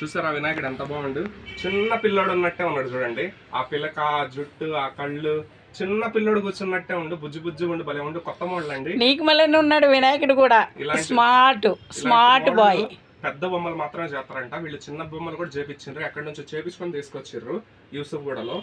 చూసారా వినాయకుడు ఎంత బాగుండు? చిన్న పిల్లోడు ఉన్నట్టే ఉన్నాడు చూడండి. ఆ పిల్లక ఆ జుట్టు ఆ కళ్ళు చిన్న పిల్లోడు కూర్చున్నట్టే ఉండు బుజ్జి బుజ్జి ఉండు భలే ఉండు కొత్త మోడల్ అండి. నీకు మళ్ళీ ఉన్నాడు వినాయకుడు కూడా. స్మార్ట్ స్మార్ట్ బాయ్ పెద్ద బొమ్మలు మాత్రమే చేస్తారంట. వీళ్ళు చిన్న బొమ్మలు కూడా చేపించారు ఎక్కడి నుంచో చేపించుకొని తీసుకొచ్చారు యూసుఫ్ గూడలో.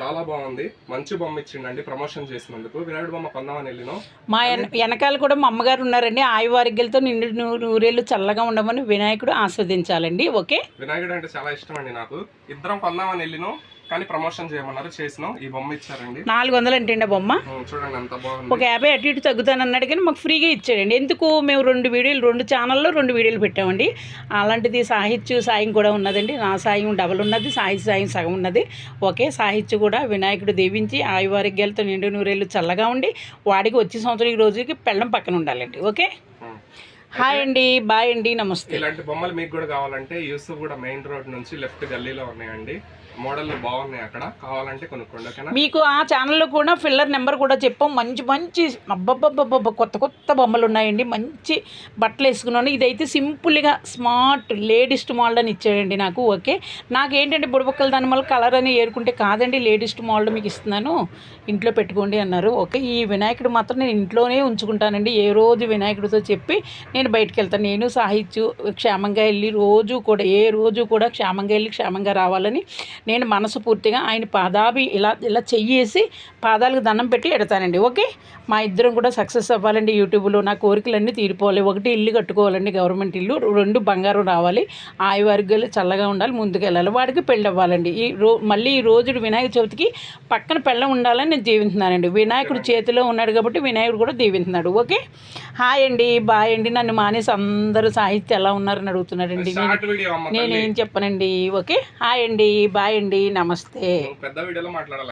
చాలా బాగుంది. మంచి బొమ్మ ఇచ్చిండండి ప్రమోషన్ చేసినందుకు. వినాయకుడు బొమ్మ కొందామని వెళ్ళినాం. మా వెన- వెనకాల కూడా మా అమ్మగారు ఉన్నారండి. ఆయు ఆరోగ్యాలతో నిండు నూరేళ్ళు చల్లగా ఉండమని వినాయకుడు ఆస్వాదించాలండి. ఓకే? వినాయకుడు అంటే చాలా ఇష్టం అండి నాకు. ఇద్దరం కొందామని వెళ్ళినాం. కానీ ప్రమోషన్ చేయమన్నారు చేసినాం. ఈ బొమ్మ ఇచ్చారండి. నాలుగు వందలు అంటే బొమ్మ? చూడండి ఎంత బాగుంది. ఒక యాభై అటు ఇటు తగ్గుతానన్నాడు కానీ మాకు ఫ్రీగా ఇచ్చాడండి. ఎందుకు? మేము రెండు వీడియోలు రెండు ఛానల్లో రెండు వీడియోలు పెట్టామండి. అలాంటిది సాహిత్య సాయం కూడా ఉన్నదండి. నా సాయం డబల్ ఉన్నది సాహిత్య సాయం సగం ఉన్నది. ఓకే సాహిత్య కూడా వినాయకుడు దీవించి ఆయువారోగ్యాలతో నిండు నూరేళ్ళు చల్లగా ఉండి వాడికి వచ్చే సంవత్సరం ఈ రోజుకి పెళ్ళం పక్కన ఉండాలండి. ఓకే. హాయ్ అండి బాయ్ అండి నమస్తే. ఇలాంటి బొమ్మలు మీకు కూడా కావాలంటే యూసుఫ్ కూడా మెయిన్ రోడ్ నుంచి లెఫ్ట్ గల్లీలో ఉన్నాయండి. మోడల్ బాగున్నాయి అక్కడ. కావాలంటే కొనుక్కోండి మీకు ఆ ఛానల్లో కూడా ఫిల్లర్ నెంబర్ కూడా చెప్పాం. మంచి మంచి అబ్బబ్బబ్బబ్బ కొత్త కొత్త బొమ్మలు ఉన్నాయండి. మంచి బట్టలు వేసుకున్నాను. ఇదైతే సింపుల్గా స్మార్ట్ లేడీస్ట్ మోడల్ అని ఇచ్చాడండి నాకు ఓకే. నాకేంటంటే బుడబొక్కల దాని వల్ల కలర్ అని ఏరుకుంటే కాదండి లేడీస్ట్ మోడల్ మీకు ఇస్తున్నాను. ఇంట్లో పెట్టుకోండి అన్నారు ఓకే. ఈ వినాయకుడు మాత్రం నేను ఇంట్లోనే ఉంచుకుంటానండి. ఏ రోజు వినాయకుడితో చెప్పి నేను నేను బయటకు వెళ్తాను నేను సాహిత్యు క్షేమంగా వెళ్ళి రోజు కూడా ఏ రోజు కూడా క్షేమంగా వెళ్ళి క్షేమంగా రావాలని నేను మనసు పూర్తిగా ఆయన పాదాభి ఇలా ఇలా చెయ్యేసి పాదాలకు దండం పెట్టి ఎడతానండి. ఓకే? మా ఇద్దరం కూడా సక్సెస్ అవ్వాలండి. యూట్యూబ్లో నా కోరికలన్నీ తీరిపోవాలి. ఒకటి ఇల్లు కట్టుకోవాలండి గవర్నమెంట్ ఇల్లు రెండు బంగారం రావాలి. ఆయు వర్గాలు చల్లగా ఉండాలి ముందుకు వెళ్ళాలి వాడికి పెళ్ళి అవ్వాలండి. ఈ రో మళ్ళీ ఈ రోజు వినాయక చవితికి పక్కన పెళ్ళం ఉండాలని నేను దీవించున్నానండి వినాయకుడు చేతిలో ఉన్నాడు కాబట్టి వినాయకుడు కూడా దీవించున్నాడు ఓకే? హాయ్ అండి బాయ్ అండి. నన్ను మానేసి అందరూ సాహిత్యం ఎలా ఉన్నారని అడుగుతున్నాడండి. నేను. నేనేం చెప్పనండి. ఓకే? హాయ్ అండి. బాయ్ అండి. నమస్తే. పెద్ద వీడియోలో మాట్లాడాలి?